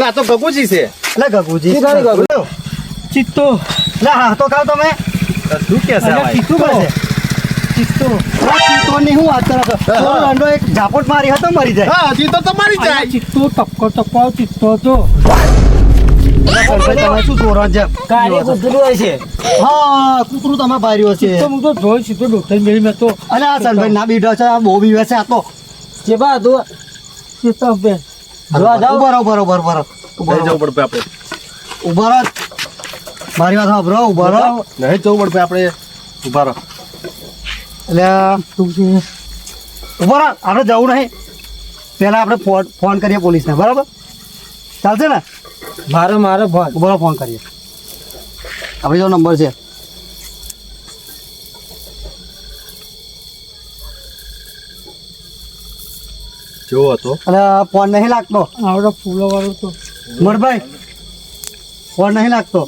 એટલે આ તો ગગુજી છે. લે ગગુજી? ચિત્તો. લે હા તો ખાવ તમે. તો શું કે છે આ? શું કરે ચિત્તો. ચિત્તો. ની હું વાત તરફ છો રંડો એક ઝાપટ મારી હતો મરી જાય. હા હજી તો તમારી જાય. ચિત્તો ટપકો ટપકો ચિત્તો તો છે? તો તો. આ ના બીઠો છે આ બહુ બીવે છે આ તો. જે બા ચિત્તો જાઓ ઊભા રહો ઊભા રહો ઊભા રહો ઊભા રહો. જવું પડે આપણે. ઊભા રહો. મારી વાત સાંભળો ઊભા રહો. નહીં જવું પડે આપણે ઊભા રહો. એટલે તું ઊભા રહો આપણે જવું નહીં. પહેલાં આપણે ફોન ફોન કરીએ પોલીસને બરાબર? ચાલશે ને? મારે મારે ફોન. ઊભા ફોન કરીએ. આપણે જો નંબર છે. જેવો હતો? એટલે ફોન નહીં લાગતો. આવડો ફૂલો વાળો તો. મરભાઈ ફોન નહીં લાગતો.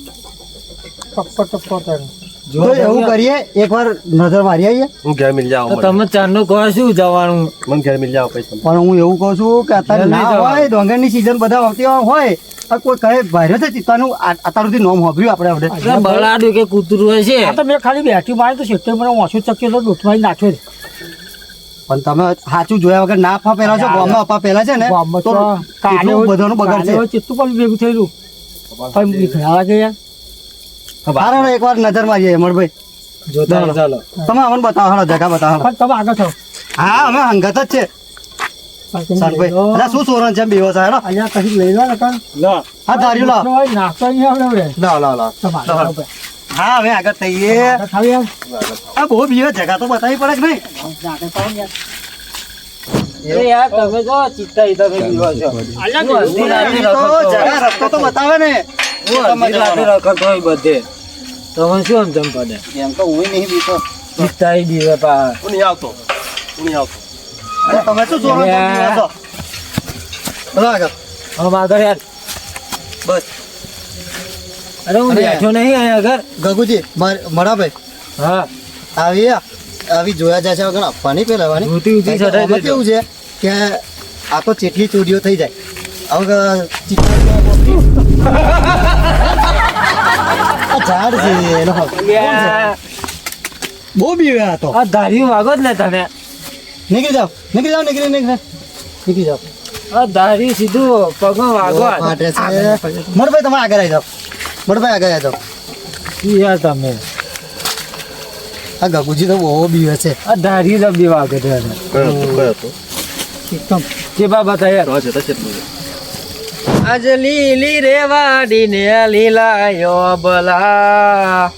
ટપ્પો ટપ્પો તારે જો એવું કરીએ એકવાર નજર મારી આવીએ. હું ઘેર મિલ જાવ તમે ચારનું કહો શું જવાનું? મને ઘેર મિલ જાવ પછી પણ હું એવું કહું છું કે અત્યારે ના. હોય ડોંગરની સીઝન બધા આવતી હોય કોઈ કહે ભાઈ છે ચિત્તાનું આ- અત્યાર સુધી નોમ હોભર્યું આપણે આપણે બળાડ્યું કે કૂતરું હોય છે આ તો મેં ખાલી બેઠ્યું મારે તો સિત્તેર મને ઓછું ચક્યો તો દૂધમાં નાખ્યો છે. પણ તમે સાચું જોયા વગર ના અફવા પહેલા છો ગામમાં અફવા પહેલા છે ને તો કાલે બધાનું બગડશે. કાલે હોય પણ ભેગું થયેલું પણ લાગે યાર. હારો એકવાર નજર મારીએ અમરભાઈ. જોતા ચાલો. તમે અમને બતાવો હાલો જગા બતાવો. પણ તમે આગળ છો. હા અમે હંગત જ છે. અલા શું સોરણ છે? બેવો છે અહીંયા કશું લઈ લો ને કાં હા ધાર્યું નાસ્તો આવડે હવે. હા હવે આગળ થઈએ. આ બહુ બીવે જગા તો બતાવી પડે કે નહીં? યાર અરે યાર તમે જો ચિત્તા તમે છો. જગા. રસ્તો તો બતાવે ને. હું અડધી રાતે રખડતો હોય બધે. તમે શું સમજમ પડે? એમ તો હું નહીં બીતો. ચિત્તા ઈ દીવે પા નહીં આવતો. નહીં આવતો. તમે શું સોરણ છે? આગળ. હવે આગળ યાર. બસ. અરે હું બેઠો નહીં અહીંયા આગળ. ગગુજી મળા મરાભાઈ હા. આવી આવી જોયા જાય છે વગર આપવાની પેલાવાની કેવું છે કે આ તો ચેટલી ચોરીઓ થઈ જાય. હવે ઝાડ છે એનો બહુ બીવ્યા તો. આ ધાર્યું વાગો જ ને તમે નીકળી જાઓ. નીકળી જાઓ નીકળી નીકળી. નીકળી જાઓ. આ ધાર્યું સીધું પગમાં વાગો છે. મોટભાઈ તમે આગળ આવી જાઓ. મોટભાઈ ગયા તો? યાર તમે. આ ગગુજી તો બહુ બીવે છે. આ ધાર્યું લબી વાગે છે કયો હતો? એકદમ કે બાબા તા યાર. છે છે આજ લીલી રેવાડી ને લીલાયો બલા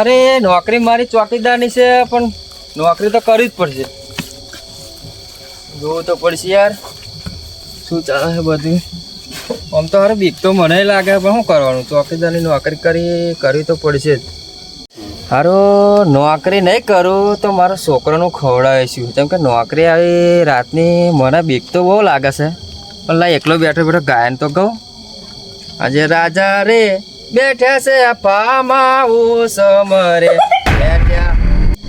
અરે નોકરી મારી ચોકીદારની છે પણ નોકરી તો કરવી જ પડશે. જોવું તો પડશે યાર. શું ચાલે છે બધું? આમ તો હારે, બીક તો મને લાગે, પણ શું કરવાનું? ચોકીદારની નોકરી કરી કરવી તો પડશે જ. હારો, નોકરી નહીં કરું તો મારો છોકરાનું ખવડાવીશું. કેમ કે નોકરી આવી રાતની, મને બીક તો બહુ લાગે છે. પણ લા એકલો બેઠો બેઠો ગાયન તો કહું આજે રાજા રે બેઠા છે પામા સમરે બેઠ્યા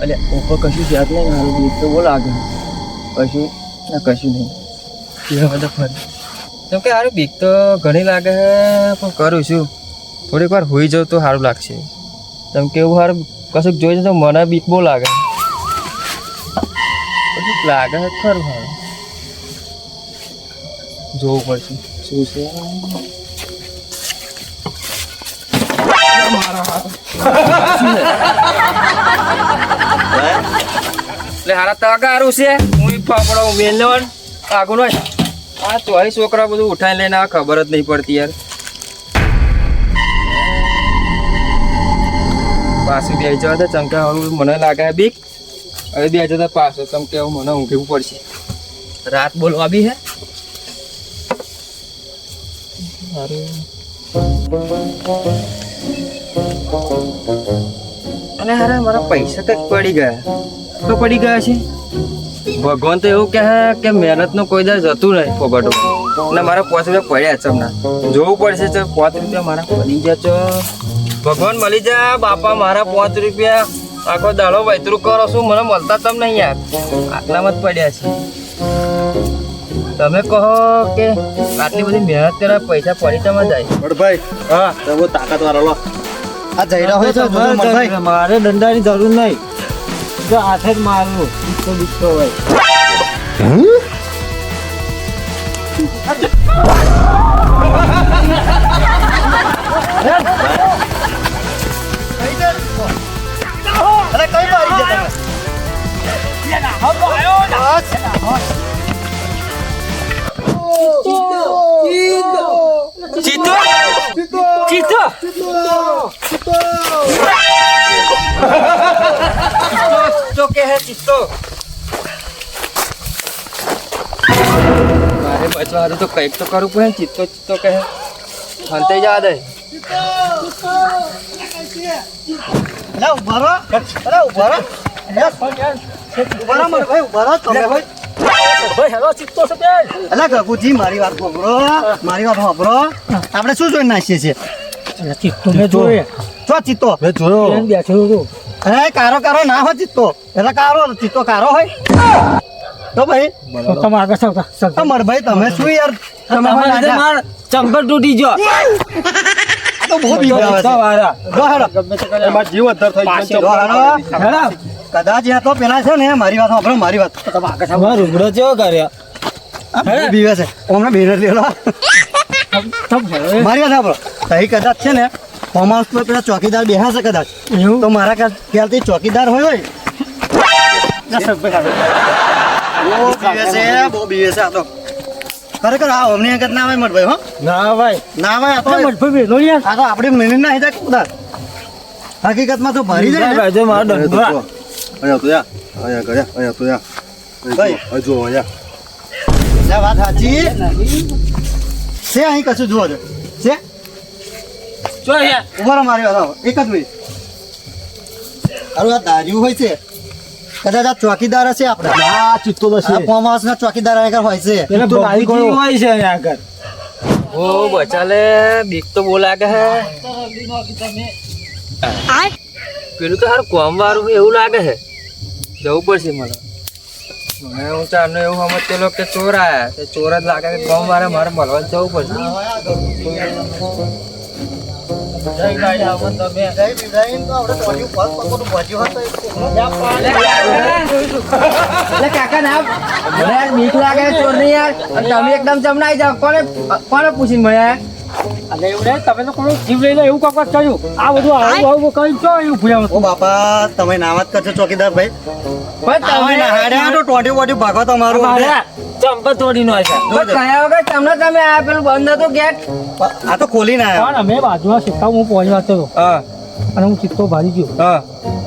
અલે ઉપર કશું યાદ નહીં, મારું બીક તો બહુ લાગે. કશું કશું નહીં. બધા ફરી કેમ કે હારું બીક તો ઘણી લાગે પણ કરું છું. થોડીક વાર હોઈ જાઉં તો સારું લાગશે. કેમ કે એવું સારું કશુંક જોઈ જાય તો મને બીક બહુ લાગે. કશુંક લાગે ખરું સારું જોવું પડશે. શું છે? એટલે હારા તગારું છે. હું ફાફડો વેલણ આગળ હોય આ ચોરી છોકરા બધું ઉઠાઈ લઈને આ ખબર જ નહીં પડતી યાર. પાછું બે જવા તો ચમકે હવે મને લાગે બીક. હવે બે જતા પાછું ચમકે હવે મને ઊંઘવું પડશે. રાત બોલવા બી હે? અને હારે મારા પૈસા કંઈક પડી ગયા. તો પડી ગયા છે? ભગવાન તો એવું કહે કે મહેનતનું કોઈ દર જતું નહીં ફોગટો અને મારા પાંચ રૂપિયા પડ્યા છે હમણાં. જોવું પડશે તો પાંચ રૂપિયા મારા બની ગયા છો. ભગવાન મળી જા બાપા મારા પાંચ રૂપિયા. આખો દાડો વૈતરું કરો છું મને મળતા તમ નહીં યાર. આટલામાં જ પડ્યા છે. તમે કહો કે આટલી બધી મહેનત કરે પૈસા પડીતામાં જાય. બળભાઈ હા. તમે તાકાત વાળો લો આ જઈ રહ્યો છે મારે દંડાની જરૂર નહીં. તો હાથે જ મારવું. બીકતો બીકતો હોય. અરે ચીતો ચીતો ચીતો કે હે ચીતો મારે બચવાનું તો કંઈક તો કરવું પડે ચિત્તો ચિત્તો કહે હે અંતે જવા દે અરે ઊભા રહો અરે ઊભા રહો ઊભા રહો મરભાઈ ઊભા રહો તમે ભાઈ અલા ગગુજી મારી વાત સાંભળો મારી વાત સાંભળો આપણે શું જોઈને નાખીએ છીએ ચિત્તો મેં જોયે ચો ચિત્તો. મેં જોયો. એમ બેઠેલો હતો અરે કારો કારો ના હોય ચિત્તો. એટલે કારો ચિત્તો કારો હોય. તો ભાઈ તમે આગળ તમે શું યાર? તમે માર ચંપલ તૂટી ગયો. આ તો બહુ બીવડાવે છે. વારા. જો એમાં જીવ અદ્ધર થઈ ગયો જો હેડા. કદાચ યા તો પેલા છે ને મારી વાત સાંભળો મારી વાત. તમારો રૂબડો ચેવો કર્યો? બહુ બીવે છે. અમને બેનર લેલો મારી વાત સાંભળો. તહી કદાચ છે ને ફોર્મ હાઉસ પર પેલા ચોકીદાર બેહા છે કદાચ. એવું? તો મારા ખ્યાલથી ચોકીદાર હોય હોય. બહુ બીવે છે બહુ બીવે છે આ તો. ખરેખર આ અમને આગળ ના આવે મઠભાઈ હો. ના ભાઈ ના ભાઈ આ તો મજબૂત બેઠો યાર આ તો આપણી મિનિટ ના કુદાર. હકીકતમાં તો ભરી જાય ભાઈ મારો દંડો અહીંયા તો યા અહીંયા ગયા અહીંયા તો યા ભાઈ. હજુ જો અહીંયા વાત સાચી. છે અહીં કશું જુઓ દે છે? જો યાર ઊભા રહો મારી વાત એક જ મિનિટ. હારું આ દાર્યું હોય છે. કદાચ આ ચોકીદાર હશે આપણે. આ ચિત્તો આ પોમાસ ના ચોકીદાર આગળ હોય છે. એટલે તો આવી કોણ? હોય છે અહીંયા આગળ. ઓ બચાલે. બીક તો બહુ લાગે હે. પેલું તો હાર કોમ વાળું એવું લાગે હે. જવું પડશે મને. મને હું ચારનો એવું સમજતેલો કે ચોર આયા. તે ચોર જ લાગે કે વાળા મારે મળવા જવું પડશે. કાકા ના મને બીક લાગે ચોર નહીં યાર. તમે એકદમ ચમનાઈ જાવ કોને કોને પૂછીને મળ્યા એટલે એવું નહીં તમે તો કોણ જીવ લઈને એવું કાંક કર્યું આ બધું આવું આવું કઈ છો એવું ભૂયા ઓ બાપા તમે નામત કરશો ચોકીદાર ભાઈ. પણ તમે હાડ્યા તો ટોટિયું બોટિયું ભાગો તમારું મારા ચંપલ તોડી નો છે તો કયા વગર તમને તમે આ પેલું બંધ હતો ગેટ આ તો ખોલીને ના પણ અમે બાજુમાં શીખવા હું પહોંચવા હતો હા. અને હું ચિત્તો ભારી ગયો. હા.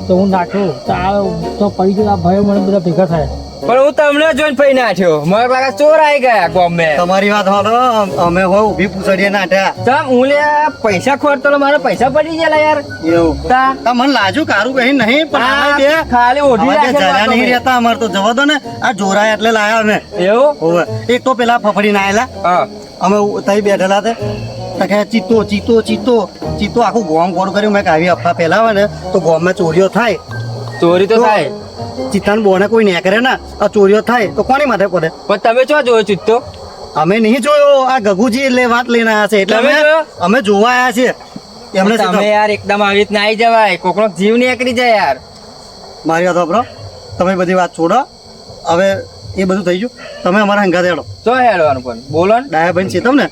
તો હું નાખ્યો. તો આ તો પડી ગયો આ ભાઈઓ મને બધા ભેગા થાય. પણ હું તમને જોઈને ફઈ નાખ્યો મને લાગે ચોર આવી ગયા ગોમે. તમારી વાત હોલો અમે હો ઊભી પૂછડીએ નાઠ્યા તમ હું લે પૈસા ખોરતો તો મારા પૈસા પડી ગયા યાર. એવું. તા. તા મને લાજુ કારું કહી નહીં પણ આ બે ખાલી ઓઢી આમાં જરા નહીં. રહેતા અમારે તો જવા દો ને. આ જોરાય એટલે લાયા અમે. એવું? હોવે. એક તો પેલા ફફડી આયેલા. હા. અમે તઈ બેઠેલા તે. તકે કે ચીતો ચીતો ચીતો ચીતો આખું ગોમ ગોળ કર્યું. મેં આવી અફવા ફેલાવે ને તો ગોમમાં ચોરીઓ થાય. ચોરી તો- થાય. ચિત્તાન બોને કોઈ ને કરે ને આ ચોરીઓ થાય તો કોની માથે પડે? પણ તમે ચો જોયો ચિત્તો? અમે નહીં જોયો આ ગગુજી એટલે વાત લઈને આવ્યા છે. એટલે અમે અમે જોવા આવ્યા છીએ. એમને તમે યાર એકદમ આવી રીતના આવી જવાય. કોકનો જીવ નીકળી જાય યાર. મારી વાત વાપરો તમે બધી વાત છોડો. હવે એ બધું થઈ ગયું. તમે અમારા હંગા દેડો ચો હેડવાનું પણ? બોલો ને. ડાયાબેન છે તમને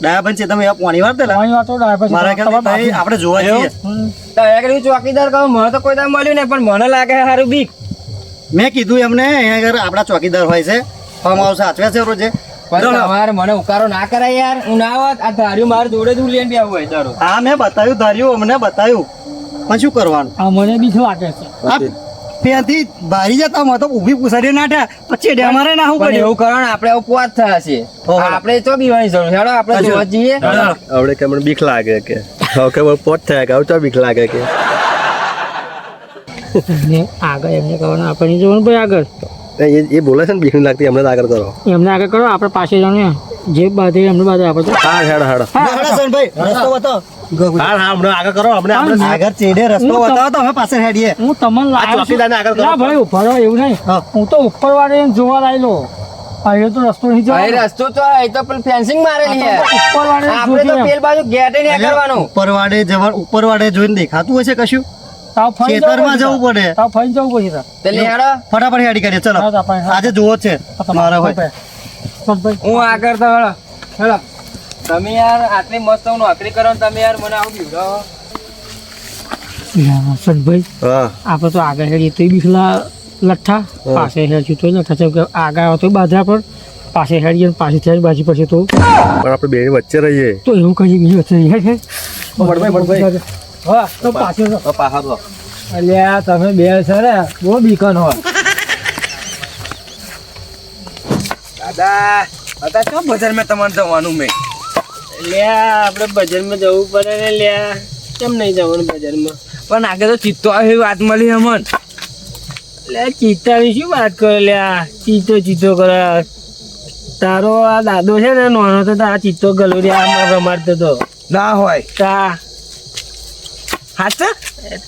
ડાયાબેન છે તમે આ પાણી વાર દેલા તમારી વાતો ડાય મારા કે ભાઈ આપણે જોવા? છીએ. ચોકીદાર કહો મને તો કોઈ દાડો મળ્યું નહીં પણ મને લાગે સારું હારું બીક. મેં કીધું એમને અહીંયા આગળ આપણા ચોકીદાર હોય છે. ફોર્મ હાઉસ સાચવે છે રોજે. પણ તમારે મને ઉકારો ના કરાય યાર. હું ના આવત આ ધાર્યું મારે જોડે જ લઈને આવું હોય દરરોજ હા મેં બતાવ્યું ધાર્યું અમને બતાવ્યું. પણ શું કરવાનું? હા મને બી શું વાગે છે? ત્યાંથી ભારી જતા માં તો ઊભી પૂછાડી નાઠ્યા પછી ડેમારે ના હું કર્યું? એવું કારણ આપણે ઉપવાસ પોત થયા છે આપણે તો બીવાની જરૂર હેડો આપણે જોવા જઈએ. આપણે કેમ મને બીક લાગે કે? હવે કે મને પોટ થયા કે હવે તો બીક લાગે કે? એમને આગળ એમને કરવાનું આપણે નહીં જોવાનું ભાઈ આગળ. એ એ બોલે છે ને બીક લાગતી અમને જ આગળ કરો. એમને આગળ કરો આપણે પાસે જવાનું જે બાધે એમને બાધે આપણે તો હા હેડ હેડ. સનભાઈ, રસ્તો બતાવો. હા હા હમણાં આગળ કરો આપણે આપણે આગળ ચેડે રસ્તો બતાવો તો અમે પાસે હેડીએ. હું તમને લાવ્યો ચોકીદારને આગળ કરો. ભાઈ ઊભા રહો એવું નહીં. હું. તો ઉપર વાળે જોવા લાયેલો. અહીંયા તો રસ્તો નહીં ભાઈ જવાનો. રસ્તો તો એ તો પેલું ફેન્સિંગ મારેલી છે. ઉપરવાળે આપણે તો પેલ બાજુ ગેટ નહીં કરવાનું ઉપરવાડે જવા ઉપરવાડે જોઈને દેખાતું હશે કશું? તાવ ખેતરમાં જવું પડે. તાવ ફરી જવું પડે તાર. હેડો. ફટાફટ હેડી કરીએ ચલો. આજે જુઓ છે. મારા ભાઈ. હું આગળ તો હેડો. હેડો. તમે યાર આટલી મસ્ત હું નોકરી કરો તમે યાર મને આવું બીવડો. આપણે તો આગળ હેડીએ તો બીખલા લઠ્ઠા પાસે હેડશું તો લઠ્ઠા છે. કે આગળ આવે તો બાજરા પર પાસે હેડીએ ને પાછી થઈને બાજી પછી તો. પણ આપણે બે વચ્ચે રહીએ. તો એવું કહીએ બીજી વચ્ચે. હા તો પાછળ તો. પાહા તો અલ્યા તમે બે છે ને બહુ બીકન હોય. દાદા દાદા તો બજારમાં તમારે જવાનું મેં? લ્યા આપણે બજારમાં જવું પડે ને લ્યા કેમ નહીં જવાનું બજારમાં? પણ આગળ તો ચિત્તો આવી વાત મળી અમન. લે ચિત્તાની શું વાત કરે લ્યા ચિત્તો ચિત્તો કરે. તારો આ દાદો છે ને નાનો તો આ ચિત્તો ગલોરિયા રમાડતો તો. ના હોય. તા. હાચે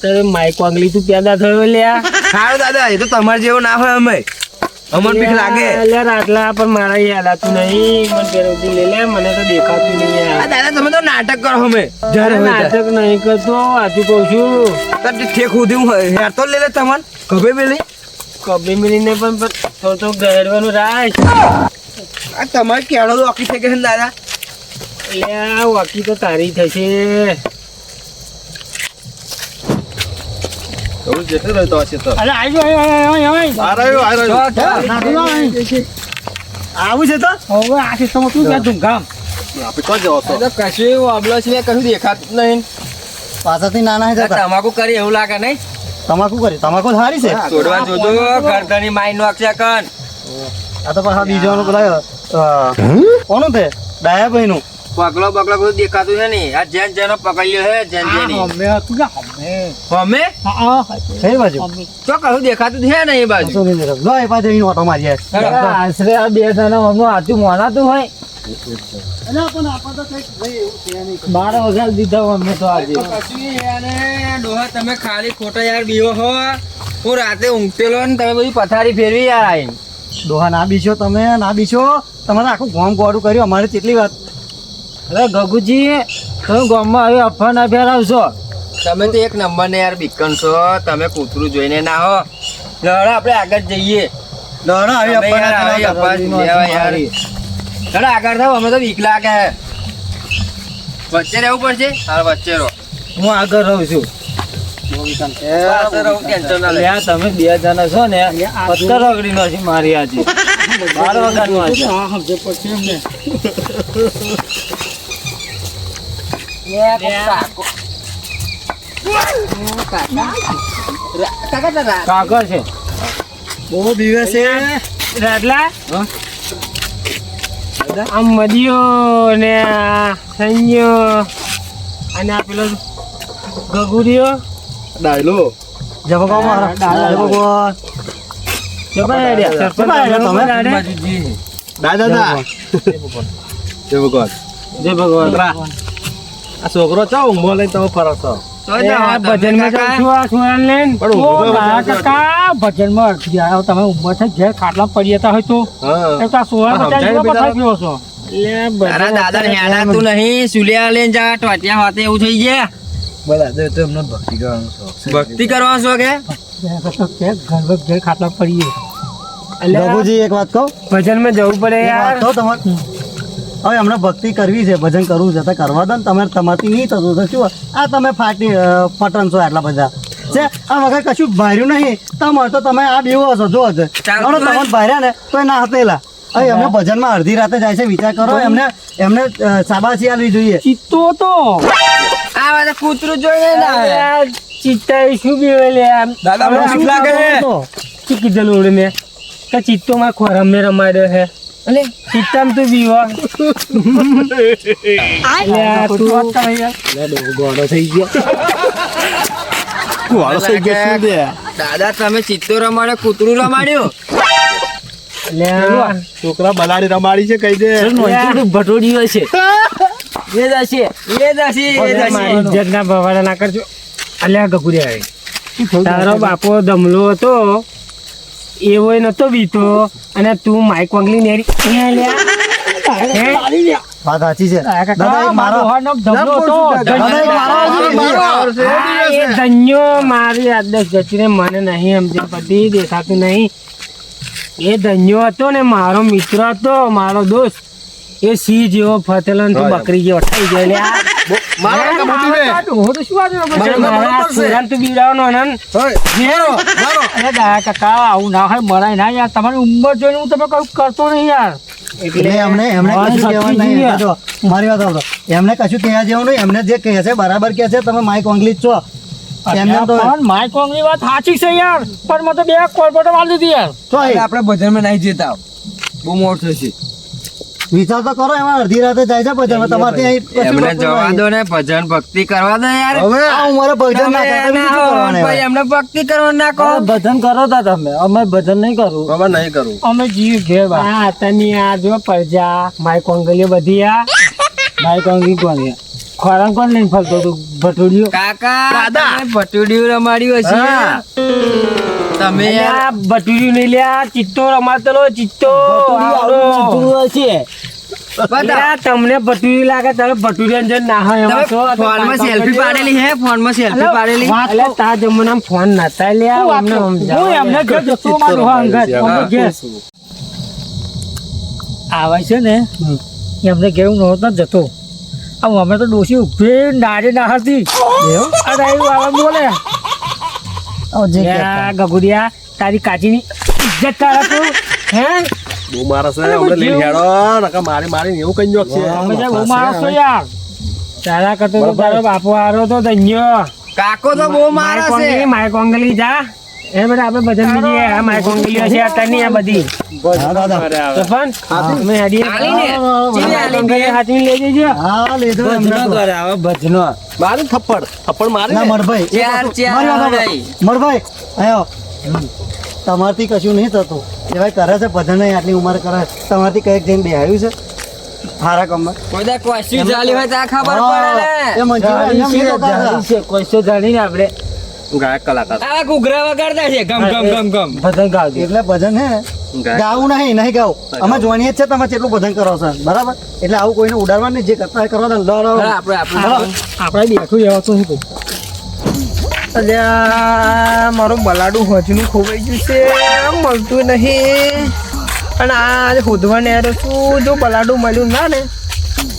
તારે માઇક વાંગલી તું પેદા થયો લ્યા. સારું દાદા એ તો તમારે જેવો ના હોય અમે. અમન બીક લાગે. લ્યા રાતલા પણ મારા યાદ આતું નહીં. મને પેરોથી લે લે મને તો દેખાતું નહીં આ દાદા તમે તો નાટક કરો અમે. જ્યારે નાટક નહીં કરતો આજુ કહું છું. તો ઠેક હું હેર તો લે લે તમન કભે પેલી કબી મિલીને પણ થોડું થોડું ગહેરવાનું રાખ. આ તમારે કેળો તો થઈ ગઈ છે ને દાદા? લ્યા વાકી તો તારી થશે. એવું જેટલું રહેતો હશે તો. અરે આવું છે તો? હવે આ સિસ્ટમ શું કે ધૂમધામ. આપણે જવો તો? કશું એવું છે કશું દેખાતું નહીં. પાછળથી નાના તમાકુ કરી એવું લાગે નહીં? તમાકુ કરી? તમાકુ સારી છે. છોડવા જોજો ગરદની માઈ નો અક્ષય આ તો પાછા બીજાનું પેલા કોનું તે? ડાયાભાઈ નું પગલો બગલો બધું દેખાતું છે ને આ જેન જેનો પકડ્યો છે જેન જેની. અમે? હા કઈ બાજુ? તો દેખાતું છે ને એ બાજુ. લો ઓટો આશરે આ બે જણા અમનું આજુ મોનાતું હોય. બાર વગાડ દીધા અમને તો આજે. તો કશું યાર ડોહા તમે ખાલી ખોટા યાર બીવો હો. હું રાતે ઊંઘતેલો ને તમે બધી પથારી ફેરવી યાર આઈને. ડોહા ના બીછો તમે ના બીછો તમારે આખું ગોમ ગોડું કર્યું અમારે કેટલી વાત. હવે ગગુજી તમે ગોમમાં હવે અફવા ના ફેરાવશો. તમે તો એક નંબર ને યાર બીકન છો. તમે કૂતરું જોઈને ના હો. લડો આપણે આગળ જઈએ. આવી તમે યાર લડો આગળ થાવ અમે તો બીક લાગે. વચ્ચે રહેવું પડશે? હાલ વચ્ચે રહો. હું આગળ રહું છું. તમે બે જણા છો ને પથ્થર રગડી નો છે મારી આજે. બાર વગર નો આજે કાકા છે. બહુ છે આમ મદિયો ને સંયો અને આ પેલો ગગુરિયો ડાયલો. જબકો મારો જબકો તમે? દાદા. જય ભગવાન. જય ભગવાન. આ છોકરો ચો ઊંઘો લઈને તમે ફરો છો? આ તમે ભજનમાં કાકા. જાઉં છું આ છોરાને લઈને. પણ ઓ, ઊંઘો મારા ભજનમાં કાકા ભજનમાં અટકી તમે ઉંમર થઈ ઘેર ખાટલા પડી જતા હોય તો. આ સોળા પચાસ સમજાય જેવા બેટા. પથારી ગયો છો. તારા દાદા ને હેડાતું નહીં સુલિયા લઈને જા ટોટિયા હાથે એવું થઈ ગયા. ભક્તિ કરવા છો. કે તો કે ઘર ઘેર ખાટલા પડીએ એટલે આ રઘુજી એક વાત કહું? ભજનમાં જવું પડે યાર. તમારે હવે હમણાં ભક્તિ કરવી છે ભજન કરવું છે તો કરવા દો ને તમારે તમારથી નહીં થતું. તો શું આ તમે ફાટી છો આટલા બધા. છે આ વખત કશું ભાર્યું નહીં. તમારે તો તમે આ બેવો હશો જો. હશે તમને ભાર્યા ને તો એ ના હતેલા હવે એમને ભજનમાં અડધી રાતે જાય છે વિચાર કરો એમને એમને શાબાશી આલવી જોઈએ. ચિત્તો તો. આ વાત કૂતરું જોઈએ ના ચિત્તા શું બીવે લે આમ? દાદા મને શું લાગે છે? શું કીધેલું મેં કે ચિત્તો માં ખોરામ ને રમાડ્યો છે. અલે ચિત્તામ તું બીવો અલ્યા, તું ગોળો થઈ ગયો. વાળો થઈ ગયો શું દે દાદા તમે ચિત્તો રમાડ્યો કૂતરું રમાડ્યું? છોકરા બલાડી રમાડી છે કઈ દે. ભટોડીઓ છે. એ દસી એ અલ્યા, મારી દસી ઇજ્જત ના ભવાડા ના કરજો. અલ્યા ગગુડિયા તારો બાપો દમલો હતો. એવો નતો બીતો અને તું માઇક વાંગલી નેરી? વાત સાચી છે. દાદા મારો ધબલો ધન્યો મારી આદર્શ ગતિને મને નહીં સમજણ પડતી દેખાતું નહીં. એ ધન્યો હતો ને મારો મિત્ર હતો મારો દોસ્ત. એ સી જેવો ફતેલો ને તું બકરી જેવો થઈ ગયો લે આ. મારો મોટી મારો હું તો શું વાત કરું? મારા બરોબર તું બીવડાવવાનો આનંદ. મારો મારો અરે દાદા કાકા આવું ના હોય મળાય ના યાર. તમારી ઉંમર જોઈને હું તમે કઈ કરતો નહીં યાર. એટલે એમને એમને કશું કહેવાનું નહીં. જો, મારી વાત આવતો એમને કશું કહેવા જેવું નહીં. એમને જે કહે છે બરાબર કહે છે તમે માઇક ઓંગલી જ છો. એમને તો માઇક ઓંગલી વાત સાચી છે યાર. પણ મને તો બે કોર્પોરેટર વાળી દીધી યાર. તો એ. આપણે ભજનમાં નહીં જતા. બહુ મોડું થશે. વિચાર તો કરો એમાં અડધી રાતે જાય છે ભજન. તમારે અહીં એમને જવા દો ને ભજન ભક્તિ કરવા દો યાર. આ ઉંમરે ભજન ના એમને ભક્તિ કરવા ના કહો ભજન કરો તા તમે. અમે ભજન નહીં કરું. અમે નહીં કરું. અમે જીવ ઘેર હા આ તની આ જો પરજા માય કોંગલીઓ બધી આ માય કોંગલી કોણ ખોરાક કોણ લઈને ફરતો તું? ભટુડિયો? કાકા ભટુડિયું રમાડ્યું હશે. તમે આ બટુર્યું નહીં લ્યા ચિત્તો રમાતેલો ચિત્તો. છે. તમને ભટુરી લાગે તમે ભટુરી અંદર ના હોય એમાં તો ફોનમાં સેલ્ફી પાડેલી હે? ફોનમાં સેલ્ફી પાડેલી? અલે, તાર જમાનામાં ફોન નતા લ્યા અમને સમજાવો. હું એમને ઘેર જતો મારું હા અંગત અમને ઘેર. આવે છે ને એમને કેવું હું નહોતો જતો. આમ અમે તો ડોસી ઉભે નાડે ના હતી. અરે એવું આવે બોલે. ગગુડિયા તારી કાચીની ઇજ્જત તારે તું હે? બહુ મારા છે હમણાં લઈને હેડો નકર મારી મારી એવું કઈ જોક છે. બહુ માણસ છો યાર. તારા કરતો તો તારો બાપો હારો તો ધન્યો. કાકો તો બહુ મારા છે. માય કોંગલી જા. એ બધા આપણે ભજન બીજી આ માય કોંગલીઓ છે અત્યારની આ બધી. મારું મારી મારી. તમારથી કશું નહીં થતું. એવા ભાઈ કરે છે ભજન આટલી ઉંમર કરે. છે. તમારથી કંઈક જઈને બેહાયું છે. કોઈ દા હોય તો ખબર પડે ને. જાણીને આપણે ગાયક કલાકાર. આવા ઘૂઘરા વગાડતા છે. ગમ ગમ ગમ ગમ. ભજન ગાવજો એટલે ભજન હે. ગાવું નહીં નહીં ગાવું. અમે જોણીએ જ છે તમે કેટલું ભજન કરો છો. બરાબર? એટલે આવું કોઈને ઉડાડવાનું નહીં. જે કરતા હોય કરવા દે લો, લો. આપણે આપણે. આપણે બેઠું રહેવા તો શું અલ્યા મારું બલાડું હજનું ખોવાઈ ગયું છે. મળતું નહીં. અને આ હોદવાને યાર શું જો બલાડું મળ્યું ના ને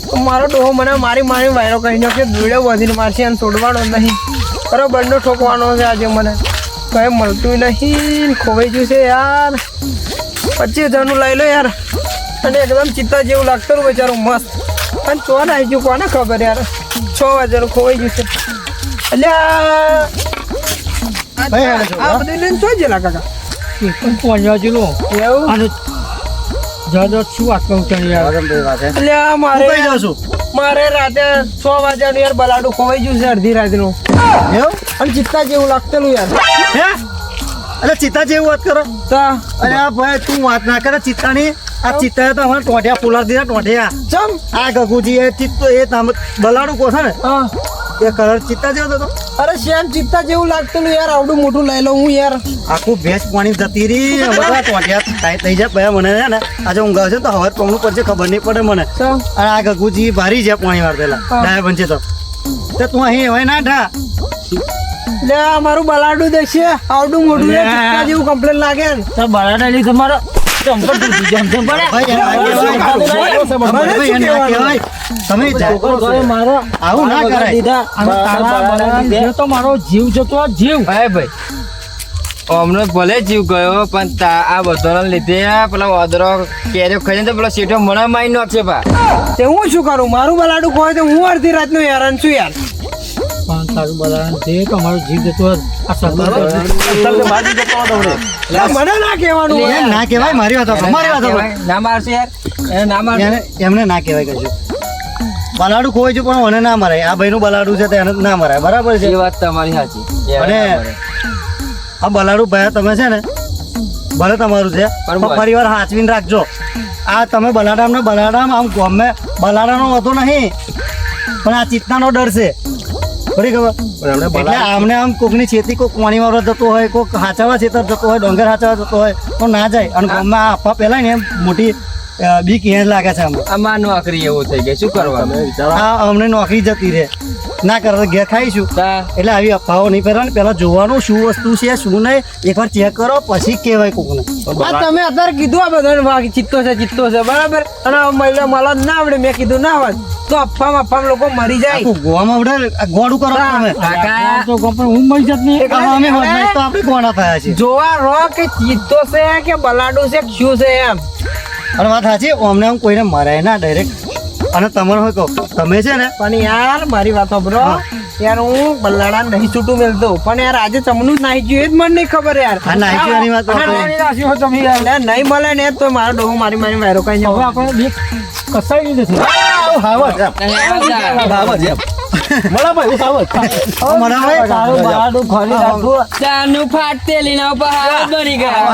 તો મારો ડોહો મને મારી મારી વાયરો કહી નાખે દોડ્યો વધીને મારશે અને તોડવાનો નહીં. બરોબરનો ઠોકવાનો છે આજે મને. કઈ મળતું નહીં. ખોવાઈ ગયું છે યાર. પચીસ હજારનું લઈ લો યાર. અને એકદમ ચિત્તા જેવું લાગતું બચારું મસ્ત. અને ચોર આવી ગયું કોને ખબર યાર? છ હજાર ખોવાઈ ગયું છે. અલ્યા. આ બધું લઈને ચોઈ ગયેલા કાકા? પહોંચવા જેલો એવું? જજો શું વાત કહું તને યાર? એટલે મારે કઈ જાઉં મારે રાતે છ વાગ્યાનું યાર બલાડું ખોવાઈ ગયું છે અડધી રાતનું. એવું? અને ચિત્તા જેવું લાગતેલું યાર. હે? એટલે ચિત્તા જેવું વાત કરો. તા. અરે આ ભાઈ તું વાત ના કરે ચિત્તાની. આ ચિત્તા તો અમારે ટોંટિયા ફુલાર દીધા ટોંટિયા. ચમ? આ ગગુજી એ ચિત્તો એ તમ બલાડું કહો છો ને? હા. એ કલર ચિત્તા જેવો હતો અરે શ્યામ ચિત્તા જેવું લાગતું યાર આવડું મોટું લઈ લઉં હું યાર. આખું ભેંસ પાણી જતી રહી બધા પહોંચ્યા થઈ જાય પછી મને છે ને? આજે ઊંઘ છે તો હવે પહોંચવું પડશે ખબર નહીં પડે મને. અને આ ગગુજી ભારી છે પાણી વાર પેલા ડાય બનશે તો. તો તું અહીં હોય ના ઢા. લે મારું બલાડું દેખશે. આવડું મોટું ચિત્તા જેવું કમ્પ્લેન લાગે તો બલાડા લીધું મારો. જા- મારો આવું ના કરાય. દીધા અને તારા બરાડા લીધે તો મારો જીવ જતો જીવ ભાઈ ભાઈ અમને ભલે જીવ ગયો પણ તા આ બધાને લીધે પેલા વાદરો કેરીઓ ખાઈને તો પેલો સીટો મને મારી નાખશે પા તે હું શું કરું મારું બલાડું કહો તો હું અડધી રાતનું હેરાન છું યાર પણ તારું બલાડું જે તો મારો જીવ જતો લે, મને ના કહેવાનું એમ ના કહેવાય મારી વાત મારી વાત. ના મારશે યાર. ના મારશે. એમને ના કહેવાય કશું. બલાડું ખોવાય છે પણ મને ના મરાય. આ ભાઈનું બલાડું છે તેને ના મરાય. બરાબર છે? એ વાત તમારી સાચી. અને આ બલાડું ભાઈ તમે છે ને ભલે તમારું છે પણ પણ ફરી વાર હાચવીને રાખજો. આ તમે બલાડામ ને બલાડામ આમ ગમે બલાડાનો હતો નહીં પણ આ ચિત્તાનો ડર છે. થોડી ખબર? એટલે આમને આમ કોકની છેતી કોક પાણી વાળવા જતો હોય કોક હાચાવા છેતર જતો હોય ડોંગર હાચાવા જતો હોય તો ના જાય. અને ગામમાં આપવા પહેલા ને એમ મોટી અ, કેર લાગે છે આમાં. નોકરી એવું થઈ ગઈ. શું કરવાનું? હા અમને નોકરી જતી રહે. ના કરે તો ઘેર ખાઈશું. એટલે આવી અફવાઓ નહીં પહેરવાની પહેલા જોવાનું શું વસ્તુ છે શું નહીં એકવાર ચેક કરો પછી કહેવાય કોકને. આ તમે અત્યારે કીધું આ બધાને ચિત્તો છે ચિત્તો છે બરાબર? અને મહિલા મળવા ના આવડે મેં કીધું ના આવડે તો અફામ અફામ લોકો મરી જાય. ગોવામાં આવડે ગોળું કરો તમે. તો પણ હું મરી જત નહીં. અમે તો આપણે ગોળા થયા છે જોવા રો કે ચિત્તો છે કે બલાડું છે કે શું છે એમ. અને વાત સાચી અમને આમ કોઈને મરાય ના ડાયરેક્ટ અને તમારે હોય કહો તમે છે ને પણ યાર મારી વાત સાંભળો યાર હું બલ્લાડા નહીં છૂટું મેલતો પણ યાર આજે તમનું જ નાહી ગયું એ જ મને નહીં ખબર યાર વાત હા, નાની રાશિ હો તમે યાર નહીં મળે ને તો મારો ડોહો મારી મારી વાયરો કઈ હવે જાય આપણે બે કસાઈ ગયું છે મને હવે તારું બાળાનું ખોલી રાખવું ચાનું ફાટેલી ના ઉપર હાથ બની ગયા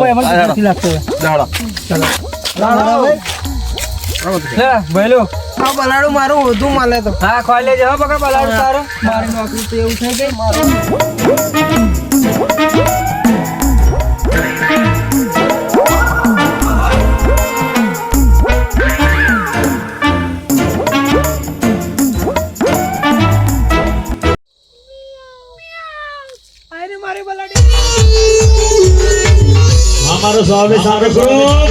ભાઈ નથી લાગતું. લે, ભઈલો. આ બલાડું મારું વધુ મળે તો. હા ખોલી લેજે હો પકડ પલાડું તારું. મારી નોકરી તો એવું થઈ ગઈ અમારો સ્વામી કરો ભગવાન